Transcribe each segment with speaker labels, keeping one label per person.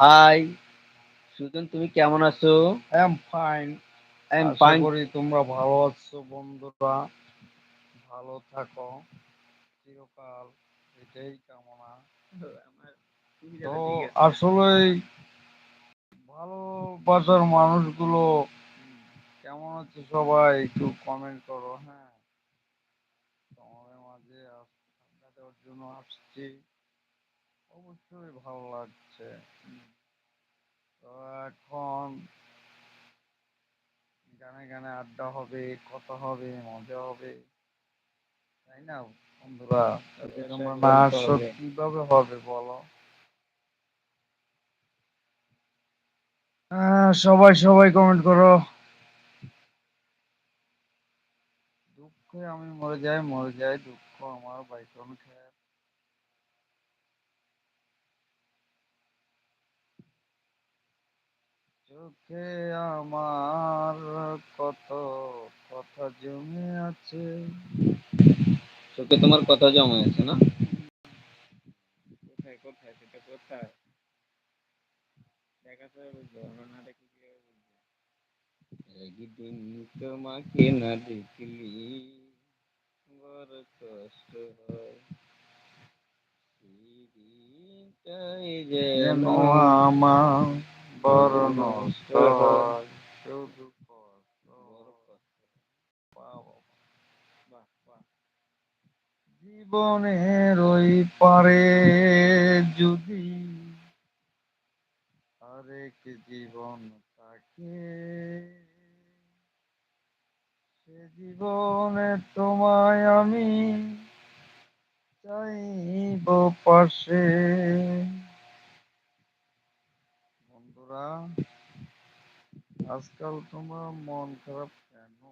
Speaker 1: High Sujan তুমি কেমন আছো?
Speaker 2: I am fine
Speaker 1: I am fine
Speaker 2: করি তোমরা ভালো আছো বন্ধুরা। ভালো থাকো। চিরকাল এটাই কামনা। তো আসলে ভালোবাসার মানুষগুলো কেমন আছে সবাই একটু কমেন্ট করো হ্যাঁ তোমাদের মাঝে আস- আড্ডা দেওয়ার জন্য আসছি। অবশ্যই ভালো লাগছে। তো এখন গানে গানে আড্ডা হবে কথা হবে মজা হবে। তাই না বন্ধুরা? না আসো কীভাবে হবে বলো? সবাই সবাই কমেন্ট করো। দুঃখে আমি মরে যাই মরে যাই দুঃখ আমার বাইকন খেয়ে চোখে আমার কত কথা জমে আছে।
Speaker 1: চোখে তোমার কথা জমা আছে না?
Speaker 2: কোথায় কোথায়? সেটা কোথায়? দেখি
Speaker 1: একদিন তোমাকে না দেখলি বড় কষ্ট হয়। সেদিনটাই
Speaker 2: যেন
Speaker 1: যেন
Speaker 2: আমার বাহ। জীবনের ওই পারে যদি আরেক জীবন থাকে সে জীবনে তোমায় আমি চাইব পাশে বন্ধুরা আজকাল তোমার মন খারাপ কেন?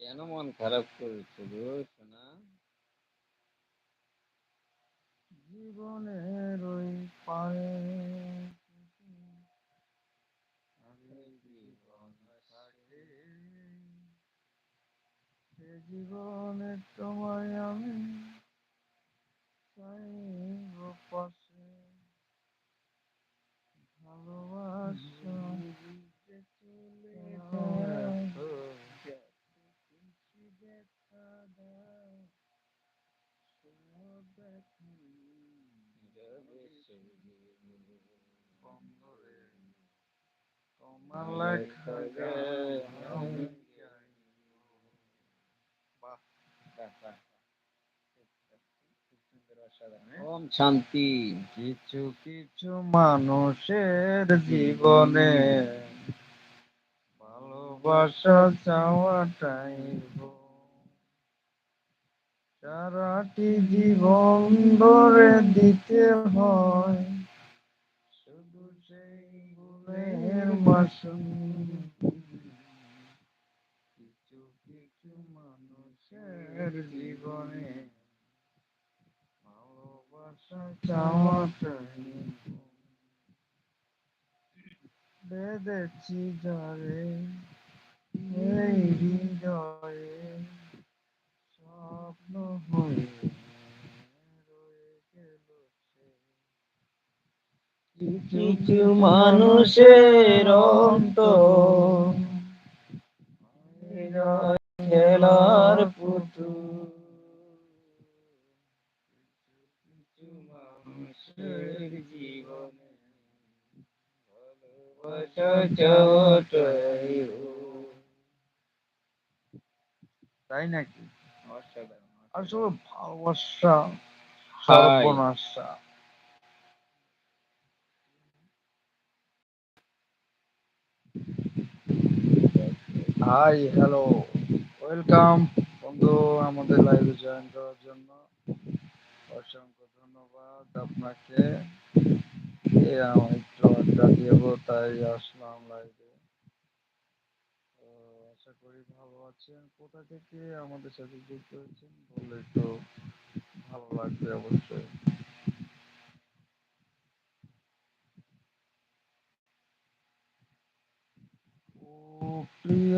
Speaker 1: কেন মন খারাপ করেছ গো সোনা?
Speaker 2: জীবনের ওই পারে আরেক জীবন থাকে সে জীবনে তোমায় আমি চাইব পাশে ভালোবাসা যে চলে যায় কিছু দেখা দাও সব এখন বন্ধরে তোমার লেখা গান আমি গাইব। বাহ, বাহ, বাহ, বাহ। খুব সুন্দর অসাধারণ, হ্যাঁ?
Speaker 1: ওম শান্তি
Speaker 2: কিছু কিছু মানুষের জীবনে ভালোবাসা চাওয়াটাই। সারাটি জীবন ধরে দিতে হয় ভুলের মাসুল কিছু কিছু মানুষের জীবনে ভালোবাসা চাওয়াটাই। বেঁধেছি যারে এই হৃদয়ে স্বপ্ন হয়ে রয়ে গেল সে।
Speaker 1: কিছু মানুষের অন্তর খেলার পুতুল কিছু মানুষের জীবনে ভালোবাসা
Speaker 2: তাই নাকি?
Speaker 1: অসাধারণ।
Speaker 2: আসলে ভালোবাসা সর্বনাশা। হাই হ্যালো ওয়েলকাম বন্ধু, আমাদের লাইভে জয়েন করার জন্য। অসংখ্য ধন্যবাদ আপনাকে। একটু আড্ডা দিব, তাই আসলাম লাইভে আশা করি ভালো আছেন। কোথা থেকে আমাদের সাথে যুক্ত হয়েছেন বললে একটু ভালো লাগবে অবশ্যই ও প্রিয়া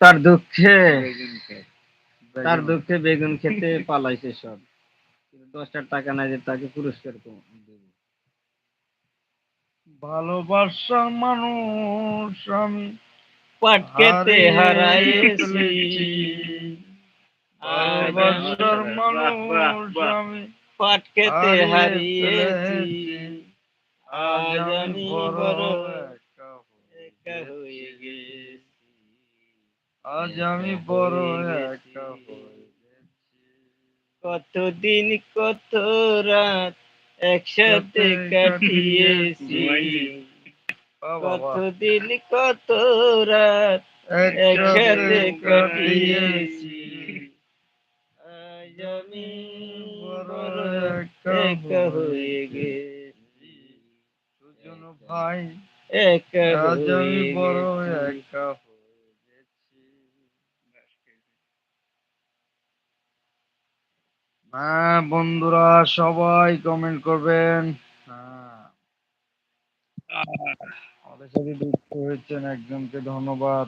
Speaker 2: তার দুঃখে
Speaker 3: তার দুঃখে
Speaker 2: বেগুন
Speaker 3: খেতে পালাইছে সব। দশটার টাকা নাই যে তাকে পুরস্কার দেব।
Speaker 2: ভালোবাসার মানুষ আমি
Speaker 3: পাট খেতে
Speaker 2: হারিয়ে
Speaker 3: হারাইছি।
Speaker 2: ভালোবাসার মানুষ আমি
Speaker 3: পাট খেতে
Speaker 2: হারিয়ে
Speaker 3: হারিয়েছি।
Speaker 2: আজ আমি বড় একা
Speaker 3: একা
Speaker 2: হয়ে
Speaker 3: হয়ে গেছি
Speaker 2: আজ আমি বড় একা হয়ে গেছি
Speaker 3: কতদিন কত রাত একসাথে কাটিয়েছি। কতদিন কত রাত একসাথে কাটিয়েছি। আজ আমি বড় একা হয়ে গেছি।
Speaker 2: সুজন ভাই
Speaker 3: একা
Speaker 2: আজ আমি বড়। একা হয়ে গেছি হ্যাঁ বন্ধুরা সবাই কমেন্ট করবেন। হ্যাঁ। আমাদের সাথে যুক্ত হয়েছেন একজনকে ধন্যবাদ।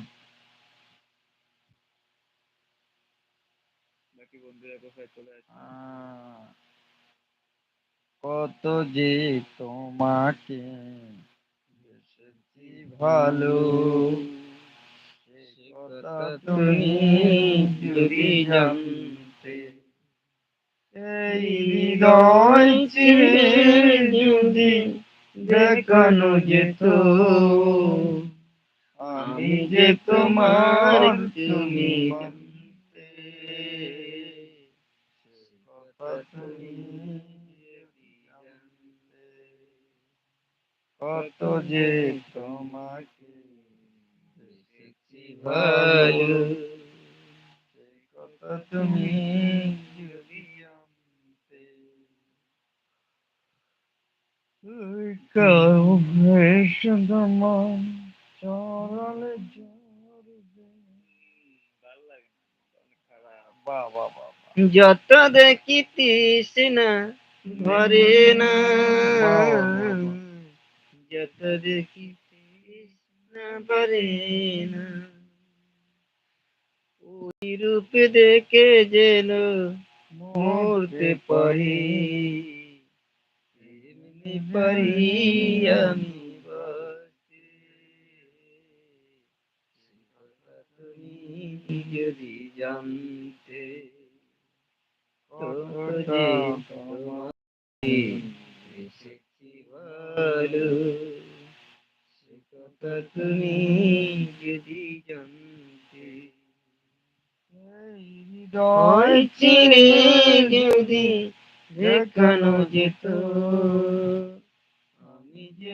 Speaker 2: আহ, কত যে তোমাকে ভালো কথা তুমি যদি এই হৃদয় চিরে যদি দেখানো যেত। আমি যে তোমার তুমি কত যে তোমাকে ভালো কথা তুমি যদি জানতে মন চলালে জড়বে বাহ বাহ বাহ বাহ।
Speaker 3: যত দেখিতিস না ভরে না। যত দেখিতিস না ভরে না। ওই রূপ দেখে যেন মরতে পারি। পারি আমি তুমি যদি জানতে
Speaker 2: কতটা তোমার
Speaker 3: এসেছি ভালো সে কথা তুমি যদি দেখানো যেত আমি যে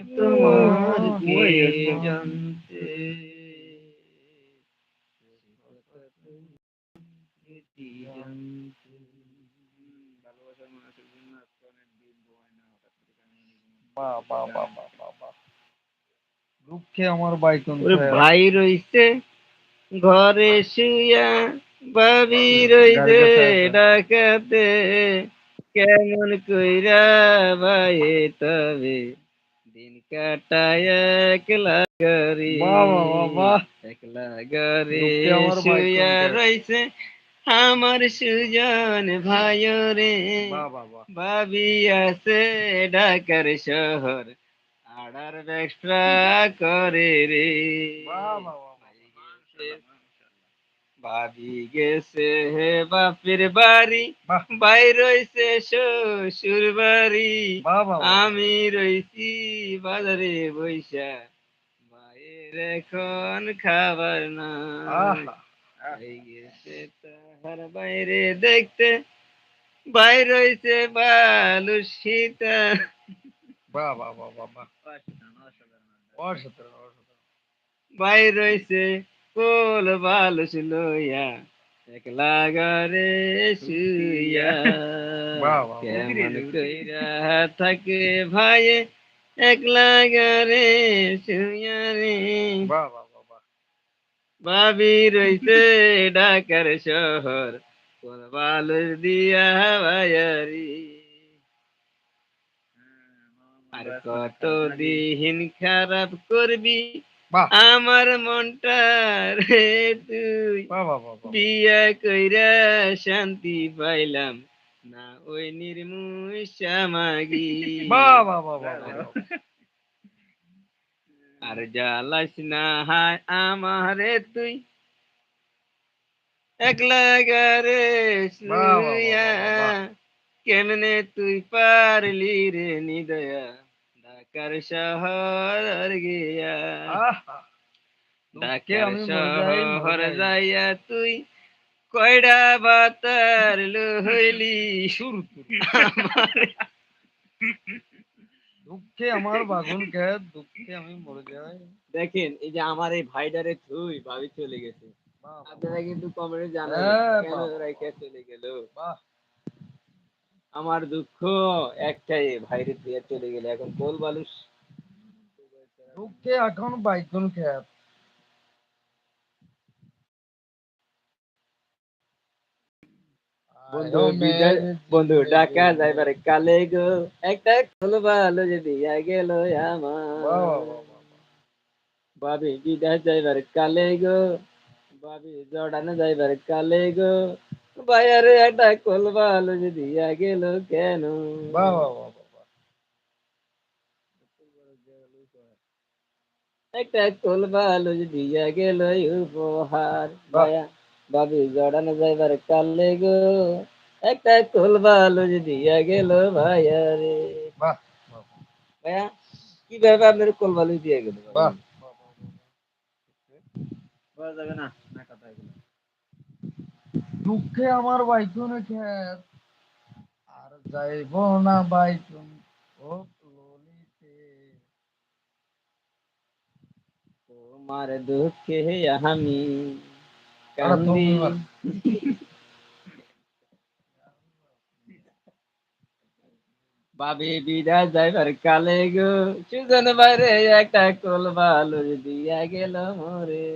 Speaker 3: জানতে জানতে ভালোবাসার মানুষের জন্য আজকে অনেক দিন ঘুমায় না হঠাৎ করে কেন জানি ঘুম
Speaker 2: বাহ বাহ বাহ বাহ বাহ বাহ দুঃখে আমার
Speaker 3: ভাই রইছে ঘরে শুয়া ভাবি রইছে ডাকাতে। কেমন কইরা ভাই তবে দিন কাটায় একলা গরি। একলা গরি শুয়া রইছে আমার সুজন ভাই রে। ভাবি আছে ঢাকার শহর আড়ার ব্যবসা করে রে। ভাবি গেছে হে বাপের বাড়ি। ভাই রইছে শ্বশুর বাড়ি। আমি রইছি বাজারে বৈশা। ভাইয়ের এখন খাবার না গেছে তাহার বাইরে দেখতে ভাই রইছে বালু সীতা।
Speaker 2: বাহ বাহ বাহ বাহ বাহ। অসাধারণ অসাধারণ
Speaker 3: ভাই কোল বালুস লইয়া একলা ঘরে শুইয়া। কেমন কইরা থাকে ভাইয়ে একলা ঘরে শুইয়া রে।
Speaker 2: বাহ বাহ।
Speaker 3: ভাবি রইছে ঢাকার শহর। কোন বালুর দিয়া ভাইয়ারি আর কত দিন খারাপ করবি? আমার মনটা রে তুই। বিয়া কইরা শান্তি পাইলাম। না ওই নির্মুই সামাগি
Speaker 2: বাহ বাহ।
Speaker 3: আর জ্বালাস না হায় আমারে তুই। একলা গারে
Speaker 2: বাহ।
Speaker 3: কেমনে তুই পারলি রে নিদয়া? ঢাকার শহর গিয়া। ঢাকার শহর যাইয়া তুই কয়ডা বাতার লইলি?
Speaker 2: শুরু দুঃখে আমার বাগুন খেত দুঃখে আমি মরে যাই।
Speaker 3: দেখেন এই যে আমার এই ভাইডারে থুই ভাবি চলে গেছে। আপনারা কিন্তু কমেন্টে জানাবেন
Speaker 2: হ্যাঁ,
Speaker 3: কেন। রাইখা চলে গেল?
Speaker 2: বাহ।
Speaker 3: আমার দুঃখ একটাই ভাইরে দিয়ে চলে গেল। এখন বল বালুস।
Speaker 2: দুঃখে এখন বাইগুন খেত
Speaker 3: বন্ধু বিদায় বন্ধু
Speaker 2: রে।
Speaker 3: যাইবার কালে গো একটা কোল বালু যে দিয়া গেল আমার। ভাবি বিদায় যাইবার কালে গো ভাবি জড়ানো যাইবার কালে গো বাইরে একটা কোল বালু যে দিয়া গেল কেন। একটা কোল বালু যে দিয়া গেল উপহার। ভাইয়া ভাবি জড়ানো যাইবার কালে গো একটা কোল বালু যে দিয়া গেল ভাইয়া রে।
Speaker 2: বাহ বাহ
Speaker 3: ভাইয়া কীভাবে আপনার কোল বালু দিয়ে গেল যাবে না না কথা
Speaker 2: দুঃখে আমার বাইকুন খেত আর যাইব না বাইকুন ও ললিতে।
Speaker 3: তোমার দুঃখে আমি
Speaker 2: বল।
Speaker 3: ভাবি বিদায় যাইবার কালে গো সুজন বাইরে একটা কোল বালু দিয়া গেল মোরে।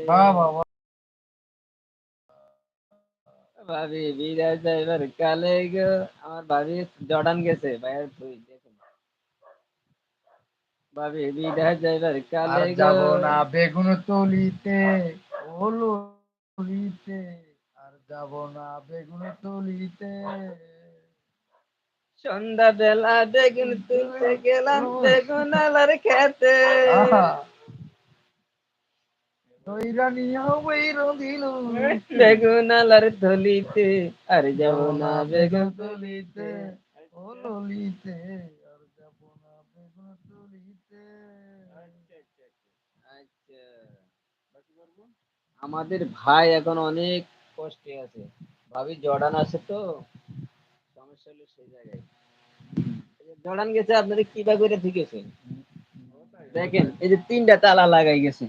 Speaker 3: ভাবি বিদায় যাইবার কালে গো আমার ভাবি জর্ডান গেছে ভাইয়ের তুই দেখুন। ভাবি বিদায় যাইবার কালে গো
Speaker 2: যাব না বেগুন তলিতে ও ললিতে আর যাব না বেগুন তলিতে।
Speaker 3: সন্ধ্যা বেলা বেগুন তুলতে গেলাম বেগুন আলার খেতে। বেগুন আলার থলিতে আর যাব না বেগুন
Speaker 2: তলিতে। ও ললিতে আর যাব না বেগুন তলিতে
Speaker 3: আচ্ছা আমাদের ভাই এখন অনেক কষ্টে আছে। ভাবি জর্ডান আছে তো, সমস্যা হলো সেই জায়গায়। জর্ডান গেছে করে দেখেন, এই যে তিনটা তালা লাগাই গেছে।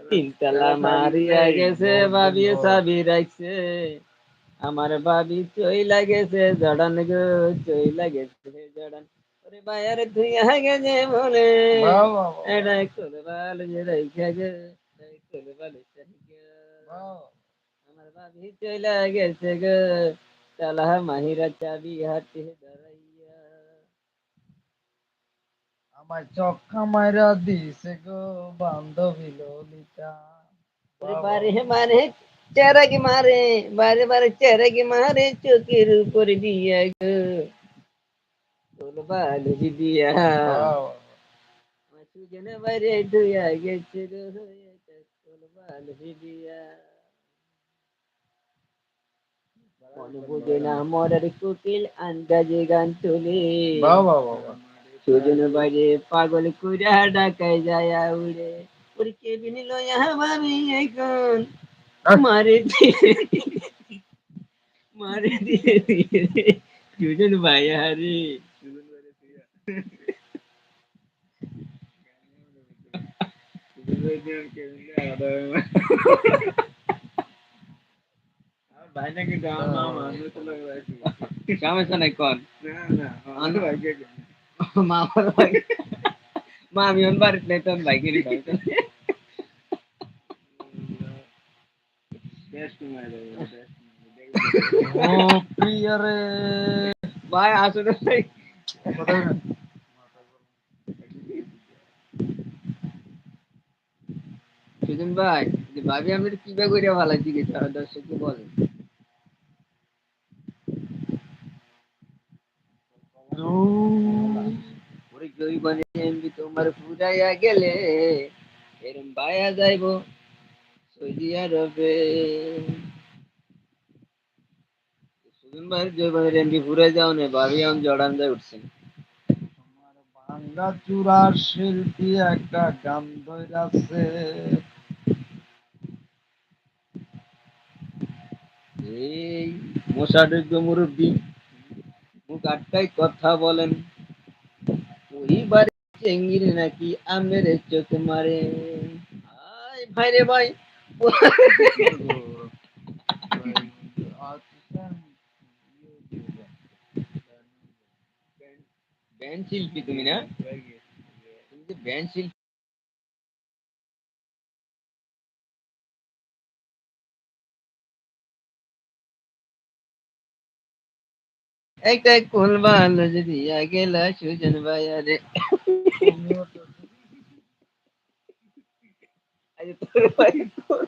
Speaker 3: তিন তালা মারিয়া গেছে ভাবি চাবি রাখছে আমার ভাবি চই লাগেছে জর্ডান গো চই লাগেছে জর্ডান। গেছে বলে এটা যে রাইখা গে। আমার ভাবি চইলা গেছে গো তালা মাহিরা চাবি হাতে ধরাইয়া।
Speaker 2: আমার চক্কা মাইরা দিছে গো বান্ধবী ললিতা।
Speaker 3: বারে মারে চেরা কি মারে বারে বারে চেরা কি মারে চোখের উপর দিয়া গো। আন্দাজে গান তুলে। সুজন পাগল কুড়া ডাকাই যায় উড়ে ওরে কে বিনি লয়া ভাবি এখন। মারে দিয়ে মারে দিয়ে দিয়ে সুজন ভাই হারে
Speaker 1: ভাই নাকি গান মামা আমি তো লাগাইছি
Speaker 3: সমস্যা নাই কোন মামার ভাই মা আমি ওন বাড়িতে নেই তখন ভাই কিনে
Speaker 1: বেস্ট মাইলে বেস্ট
Speaker 2: ও প্রিয়া রে
Speaker 3: ভাই আসলে ভাই? সুজন ভাই ভাবি আমি কীভাবে করে ভালো দিকে দর্শককে বলেন জৈবনে তোমার ফুরাইয়া গেলে, এরম বায়া যাইব সৌদি আরবে। সুজন ভাই জৈবনের এমবি ফুরাই যাও নে ভাবি এখন জড়ান যায় উঠছেন
Speaker 2: ভাঙ্গা চূড়ার শিল্পী একটা গান
Speaker 3: এই মশাডুগ্য মুরব্বী মুখ আটকাই কথা বলেন। ওই বাড়ি চেঙ্গির নাকি আমের চোখ মারে। ভাই রে ভাই। ব্যান্ড শিল্পী তুমি না তুমি যে ব্যান্ড শিল্পী একটা কোল ভালো যদি গেলা সুজন ভাই আরে আরে তোর ভাই কোল